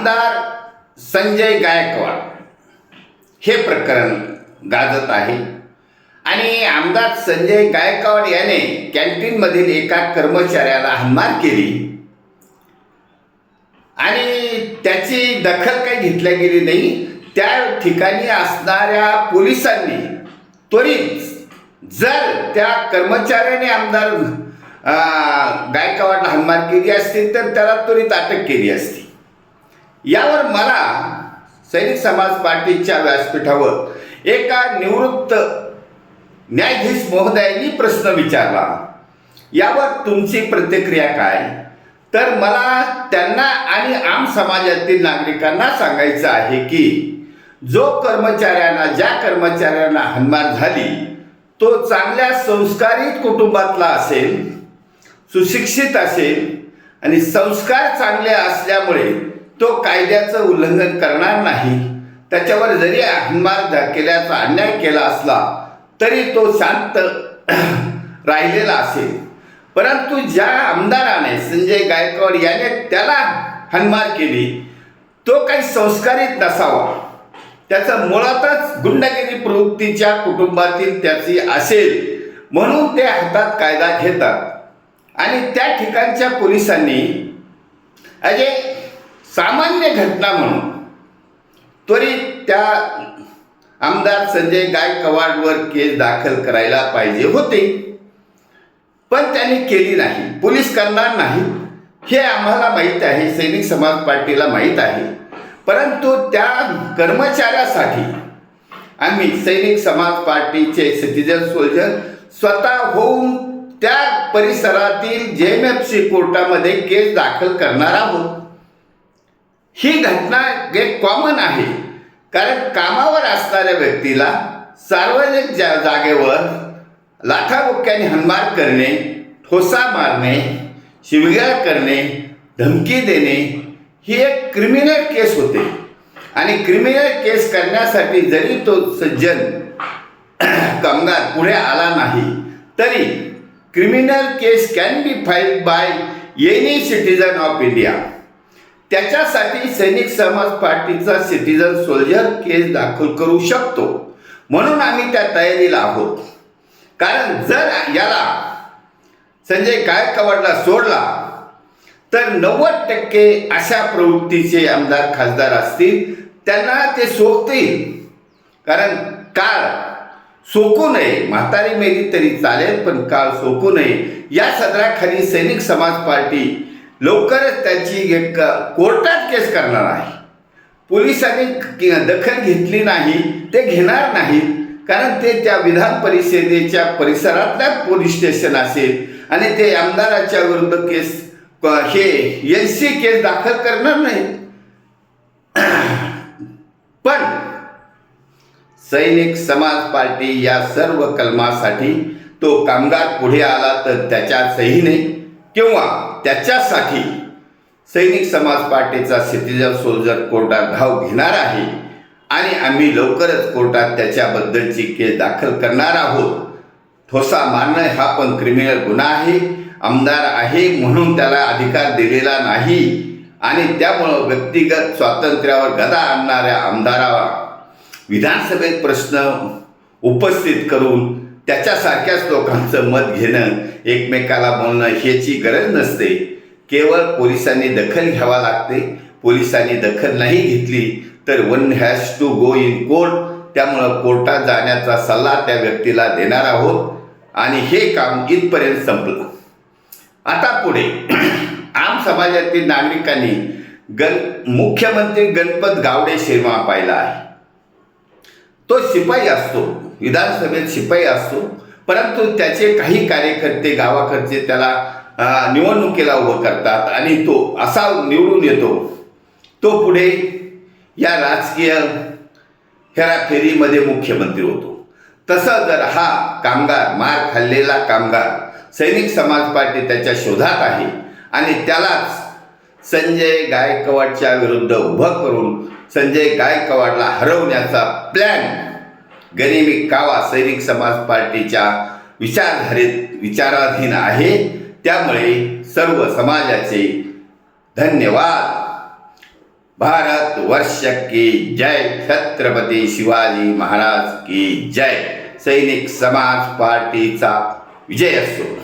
आमदार संजय गायकवाड हे प्रकरण गाजत आहे. आणि आमदार संजय गायकवाड याने कॅन्टीनमधील एका कर्मचाऱ्याला हनमान केली. आणि त्याची दखल काही घेतल्या गेली नाही. त्या ठिकाणी असणाऱ्या पोलिसांनी त्वरित जर त्या कर्मचाऱ्याने आमदार गायकवाडला हाणमार केली असती तर त्याला त्वरित अटक केली असती. यावर मला सैनिक समाज पार्टीच्या व्यासपीठावर एका निवृत्त न्यायाधीश महोदयांनी प्रश्न विचारला. यावर तुमची प्रतिक्रिया काय? तर मला त्यांना आणि आम समाजातील नागरिकांना सांगायचं आहे की जो कर्मचाऱ्यांना ज्या कर्मचाऱ्यांना हानमार झाली तो चांगल्या संस्कारित कुटुंबातला असेल सुशिक्षित असेल आणि संस्कार चांगले असल्यामुळे तो कायद्याचं उल्लंघन करणार नाही. त्याच्यावर जरी हानमार केल्याचा अन्याय केला असला तरी तो शांत राहिलेला असेल. परंतु ज्या आमदाराने संजय गायकवाड याने त्याला हनमार केली तो काही संस्कारित नसावा. त्याचं मुळातच गुंडगिरी प्रवृत्तीच्या कुटुंबातील त्याची असेल म्हणून ते हातात कायदा घेतात. आणि त्या ठिकाणच्या पोलिसांनी अजे सामान्य घटना म्हणून त्वरित त्या आमदार संजय गायकवाडवर केस दाखल करायला पाहिजे होते. पण त्यांनी केली नाही. पोलीस करणार नाही. हे आम्हाला माहीत आहे. सैनिक समाज पार्टीला माहीत आहे. परंतु त्या कर्मचाऱ्यासाठी आम्ही सैनिक समाज पार्टीचे सिटीजन सोल्जर स्वतः होऊन त्या परिसरातील जे एम एफ सी कोर्टामध्ये केस दाखल करणार आहोत. ही घटना एक कॉमन आहे. कारण कामावर असणाऱ्या व्यक्तीला सार्वजनिक जा जागेवर लाथाबुक्क्याने हनमार करणे ठोसा मारणे शिवगाळ करणे धमकी देणे ही एक क्रिमिनल केस होते. आणि क्रिमिनल केस करण्यासाठी जरी तो सज्जन कामगार पुढे आला नाही तरी criminal case can be file by any citizen of India त्याच्यासाठी सैनिक समाज पार्टीचा सिटीजन सोल्जर केस दाखल करू शकतो. म्हणून आम्ही त्या तयारीला आहोत. कारण जर याला संजय गायकवाडला सोडला तर नव्वद टक्के अशा प्रवृत्तीचे आमदार खासदार असतील त्यांना ते सोकतील कारण काळ सोकू नये म्हातारी मेली तरी चालेल पण काळ सोकू नये. या सदराखाली सैनिक समाज पार्टी लवकरच त्याची एक कोर्टात केस करणार आहे. पोलिसांनी दखल घेतली नाही ते घेणार नाहीत कारण ते त्या विधान परिषदेच्या परिसरातल्या पोलीस स्टेशन असेल आणि ते आमदाराच्या विरुद्ध केस हे एन सी केस दाखल करणार नाहीत. पण सैनिक समाज पार्टी या सर्व कलमासाठी तो कामगार पुढे आला तर त्याच्या सहीने किंवा त्याच्यासाठी सैनिक समाज पार्टीचा सिटीजन सोल्जर कोर्टात धाव घेणार आहे. आणि आम्ही लवकरच कोर्टात त्याच्याबद्दलची केस दाखल करणार आहोत. ठोसा मारणं हा पण क्रिमिनल गुन्हा आहे. आमदार आहे म्हणून त्याला अधिकार दिलेला नाही. आणि त्यामुळं व्यक्तिगत स्वातंत्र्यावर गदा आणणाऱ्या आमदाराला विधानसभेत प्रश्न उपस्थित करून त्याच्यासारख्याच लोकांचं मत घेणं एकमेकाला बोलणं ह्याची गरज नसते. केवळ पोलिसांनी दखल घ्यावा लागते. पोलिसांनी दखल नाही घेतली तर one has to go in court त्यामुळं कोर्टात जाण्याचा सल्ला त्या व्यक्तीला देणार आहोत. आणि हे काम इथपर्यंत संपलं. आता पुढे आम समाजातील नागरिकांनी गण मुख्यमंत्री गणपत गावडे शिरमा पाहिला आहे. तो शिपाई असतो. विधानसभेत शिपाई असतो. परंतु त्याचे काही कार्यकर्ते गावाकडचे त्याला निवडणुकीला उभं करतात आणि तो असा निवडून येतो. तो पुढे या राजकीय हेराफेरीमध्ये मुख्यमंत्री होतो. तसं जर हा कामगार मार खाल्लेला कामगार सैनिक समाज पार्टी त्याच्या शोधात आहे आणि त्यालाच संजय गायकवाडच्या विरुद्ध उभं करून संजय गायकवाडला हरवण्याचा प्लॅन गनिमी कावा सैनिक समाज पार्टीच्या विचारधारेत विचाराधीन आहे. त्यामुळे सर्व समाजाचे धन्यवाद. भारत वर्ष की जय. छत्रपती शिवाजी महाराज की जय. सैनिक समाज पार्टीचा विजय असो.